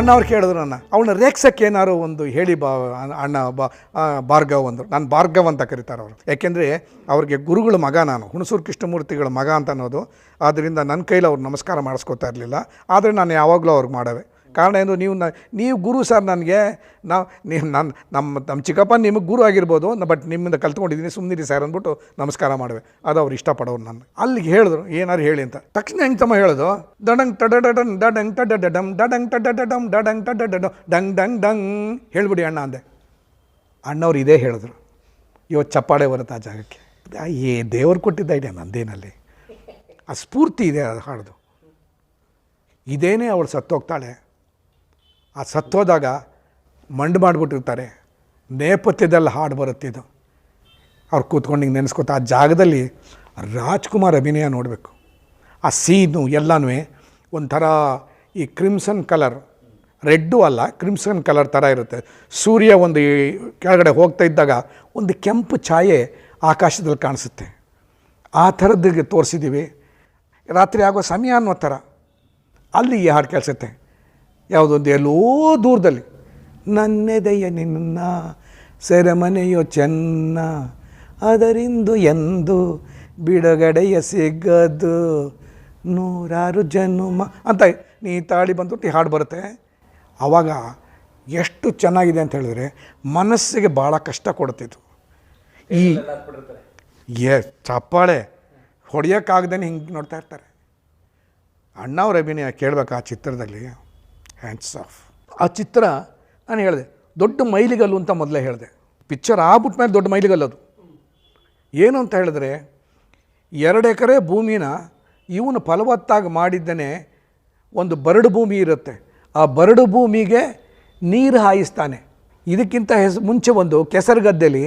ಅಣ್ಣ ಅವ್ರು ಕೇಳಿದ್ರು ನನ್ನ ಅವನ ರೇಕ್ಸಕ್ಕೆ ಏನಾರು ಒಂದು ಹೇಳಿ ಬಾ, ಅಣ್ಣ, ಬಾ ಭಾರ್ಗವ್ ಅಂದರು. ನಾನು ಭಾರ್ಗವ್ ಅಂತ ಕರೀತಾರೆ ಅವರು. ಯಾಕೆಂದರೆ ಅವ್ರಿಗೆ ಗುರುಗಳ ಮಗ ನಾನು, ಹುಣಸೂರು ಕೃಷ್ಣಮೂರ್ತಿಗಳ ಮಗ ಅಂತ ಅನ್ನೋದು. ಆದ್ದರಿಂದ ನನ್ನ ಕೈಲಿ ಅವ್ರು ನಮಸ್ಕಾರ ಮಾಡಿಸ್ಕೊತಾ ಇರಲಿಲ್ಲ. ಆದರೆ ನಾನು ಯಾವಾಗಲೂ ಅವ್ರಿಗೆ ಮಾಡವೆ. ಕಾರಣ ಏನು? ನೀವು ನ, ನೀವು ಗುರು ಸರ್ ನನಗೆ, ನಾವು, ನೀವು ನಾನು ನಮ್ಮ ನಮ್ಮ ಚಿಕ್ಕಪ್ಪ ನಿಮಗೆ ಗುರು ಆಗಿರ್ಬೋದು ಬಟ್ ನಿಮ್ಮಿಂದ ಕಲ್ತ್ಕೊಂಡಿದ್ದೀನಿ ಸುಮ್ಮನಿರಿ ಸರ್ ಅಂದ್ಬಿಟ್ಟು ನಮಸ್ಕಾರ ಮಾಡುವೆ. ಅದು ಅವ್ರು ಇಷ್ಟಪಡೋರು ನಾನು ಅಲ್ಲಿಗೆ ಹೇಳಿದ್ರು, ಏನಾದ್ರು ಹೇಳಿ ಅಂತ. ತಕ್ಷಣ ಹೆಂಗೆ ತಮ್ಮ ಹೇಳೋದು? ಡಡಂಗ್ ಟಡಡಡನ್ ಡಡಂಗ್ ಟಡಡಡಮ್ ಡಡಂಗ್ ಟಡಡಡಮ್ ಡಡಂಗ್ ಟಡಡಡ ಡಂಗ್ ಡಂಗ್ ಡಂಗ್ ಹೇಳ್ಬಿಡಿ ಅಣ್ಣ ಅಂದೆ. ಅಣ್ಣವ್ರು ಇದೇ ಹೇಳಿದ್ರು. ಇವತ್ತು ಚಪ್ಪಾಳೆ ಬರುತ್ತೆ ಆ ಜಾಗಕ್ಕೆ? ಏ, ದೇವ್ರು ಕೊಟ್ಟಿದ್ದ ಐಡಿಯಾ ನಂದೇನಲ್ಲಿ. ಆ ಸ್ಫೂರ್ತಿ ಇದೆ ಅದು ಹಾಡ್ದು. ಇದೇನೇ ಅವಳು ಸತ್ತೋಗ್ತಾಳೆ. ಆ ಸತ್ತೋದಾಗ ಮಂಡು ಮಾಡಿಬಿಟ್ಟಿರ್ತಾರೆ. ನೇಪಥ್ಯದಲ್ಲಿ ಹಾಡು ಇದು. ಅವ್ರು ಕೂತ್ಕೊಂಡು ಹಿಂಗೆ ನೆನೆಸ್ಕೊತ ಆ ಜಾಗದಲ್ಲಿ ರಾಜ್ಕುಮಾರ್ ಅಭಿನಯ ನೋಡಬೇಕು. ಆ ಸೀನು ಎಲ್ಲನೂ ಒಂಥರ ಈ ಕ್ರಿಮ್ಸನ್ ಕಲರ್, ರೆಡ್ಡು ಅಲ್ಲ, ಕ್ರಿಮ್ಸನ್ ಕಲರ್ ಥರ ಇರುತ್ತೆ. ಸೂರ್ಯ ಒಂದು ಕೆಳಗಡೆ ಹೋಗ್ತಾ ಇದ್ದಾಗ ಒಂದು ಕೆಂಪು ಛಾಯೆ ಆಕಾಶದಲ್ಲಿ ಕಾಣಿಸುತ್ತೆ. ಆ ಥರದ್ದಿಗೆ ತೋರಿಸಿದ್ದೀವಿ ರಾತ್ರಿ ಆಗೋ ಸಮಯ ಅನ್ನೋ ಥರ. ಅಲ್ಲಿ ಈ ಹಾಡು ಕೇಳಿಸುತ್ತೆ. ಯಾವುದೊಂದು ಎಲ್ಲೋ ದೂರದಲ್ಲಿ. ನನ್ನೆದೆಯ ನಿನ್ನ, ಸೆರೆಮನೆಯೋ ಚೆನ್ನ, ಅದರಿಂದು ಎಂದು ಬಿಡುಗಡೆಯ ಸಿಗದು. ನೂರಾರು ಜನುಮ ಅಂತ ನೀ ತಾಳಿ ಬಂದು ಈ ಹಾಡು ಬರುತ್ತೆ. ಆವಾಗ ಎಷ್ಟು ಚೆನ್ನಾಗಿದೆ ಅಂತ ಹೇಳಿದ್ರೆ ಮನಸ್ಸಿಗೆ ಭಾಳ ಕಷ್ಟ ಕೊಡ್ತಿತ್ತು ಈ ಏ, ಚಪ್ಪಾಳೆ ಹೊಡೆಯೋಕ್ಕಾಗ್ದೇ ಹಿಂಗೆ ನೋಡ್ತಾ ಇರ್ತಾರೆ. ಅಣ್ಣ ಅವ್ರ ಅಭಿನಯ ಕೇಳಬೇಕು ಆ ಚಿತ್ರದಲ್ಲಿ? ಹ್ಯಾಂಡ್ಸ್ ಆಫ್ ಆ ಚಿತ್ರ ನಾನು ಹೇಳಿದೆ, ದೊಡ್ಡ ಮೈಲಿಗಲ್ಲು ಅಂತ ಮೊದಲೇ ಹೇಳಿದೆ. ಪಿಕ್ಚರ್ ಆಗ್ಬಿಟ್ಟ ಮೇಲೆ ದೊಡ್ಡ ಮೈಲಿಗಲ್ಲು ಅದು. ಏನು ಅಂತ ಹೇಳಿದ್ರೆ, ಎರಡು ಎಕರೆ ಭೂಮಿನ ಇವನು ಫಲವತ್ತಾಗಿ ಮಾಡಿದ್ದೇನೆ ಒಂದು ಬರಡು ಭೂಮಿ ಇರುತ್ತೆ. ಆ ಬರಡು ಭೂಮಿಗೆ ನೀರು ಹಾಯಿಸ್ತಾನೆ. ಇದಕ್ಕಿಂತ ಹೆಸ್, ಮುಂಚೆ ಒಂದು ಕೆಸರು ಗದ್ದೆಲಿ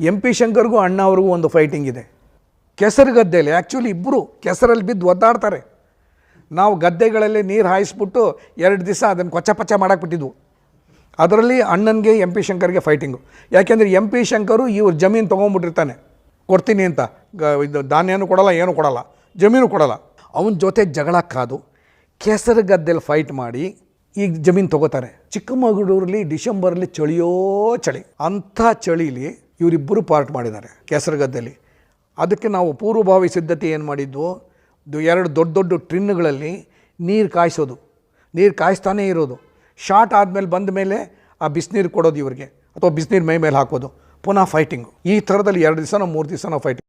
ಎಂ ಪಿ ಶಂಕರ್ಗೂ ಅಣ್ಣ ಅವ್ರಿಗೂ ಒಂದು ಫೈಟಿಂಗ್ ಇದೆ. ಕೆಸರು ಗದ್ದೆಲಿ ಆ್ಯಕ್ಚುಲಿ ಇಬ್ಬರು ಕೆಸರಲ್ಲಿ ಬಿದ್ದು ಒದ್ದಾಡ್ತಾರೆ. ನಾವು ಗದ್ದೆಗಳಲ್ಲಿ ನೀರು ಹಾಯಿಸ್ಬಿಟ್ಟು ಎರಡು ದಿವಸ ಅದನ್ನು ಕೊಚ್ಚ ಪಚ್ಚ ಮಾಡಾಕ್ಬಿಟ್ಟಿದ್ವು ಅದರಲ್ಲಿ ಅಣ್ಣನಿಗೆ ಎಂ ಪಿ ಶಂಕರ್ಗೆ ಫೈಟಿಂಗು ಯಾಕೆಂದರೆ ಎಂ ಪಿ ಶಂಕರು ಇವ್ರ ಜಮೀನು ತೊಗೊಂಬಿಟ್ಟಿರ್ತಾನೆ. ಕೊಡ್ತೀನಿ ಅಂತ. ಗ, ಇದು ಧಾನ್ಯನೂ ಕೊಡಲ್ಲ, ಏನೂ ಕೊಡಲ್ಲ. ಜಮೀನು ಕೊಡಲ್ಲ. ಅವನ ಜೊತೆ ಜಗಳ ಕಾದು ಕೆಸರು ಗದ್ದೆಲಿ ಫೈಟ್ ಮಾಡಿ ಈಗ ಜಮೀನು ತೊಗೋತಾರೆ. ಚಿಕ್ಕಮಗಳೂರಲ್ಲಿ ಡಿಸೆಂಬರಲ್ಲಿ ಚಳಿಯೋ ಚಳಿ. ಅಂಥ ಚಳಿಲಿ ಇವರಿಬ್ಬರು ಪಾರ್ಟ್ ಮಾಡಿದ್ದಾರೆ ಕೆಸರು ಗದ್ದೆಯಲ್ಲಿ ಅದಕ್ಕೆ ನಾವು ಪೂರ್ವಭಾವಿ ಸಿದ್ಧತೆ ಏನು ಮಾಡಿದ್ವು? ಎರಡು ದೊಡ್ಡ ದೊಡ್ಡ ಟ್ರಿನ್ಗಳಲ್ಲಿ ನೀರು ಕಾಯಿಸೋದು. ನೀರು ಕಾಯಿಸ್ತಾನೇ ಇರೋದು. ಶಾರ್ಟ್ ಆದಮೇಲೆ ಬಂದ ಮೇಲೆ ಆ ಬಿಸಿನೀರು ಕೊಡೋದು ಇವ್ರಿಗೆ. ಅಥವಾ ಬಿಸಿನೀರು ಮೈ ಮೇಲೆ ಹಾಕೋದು. ಪುನಃ ಫೈಟಿಂಗು ಈ ಥರದಲ್ಲಿ ಎರಡು ದಿವಸನೋ ಮೂರು ದಿವಸನೋ ಫೈಟಿಂಗ್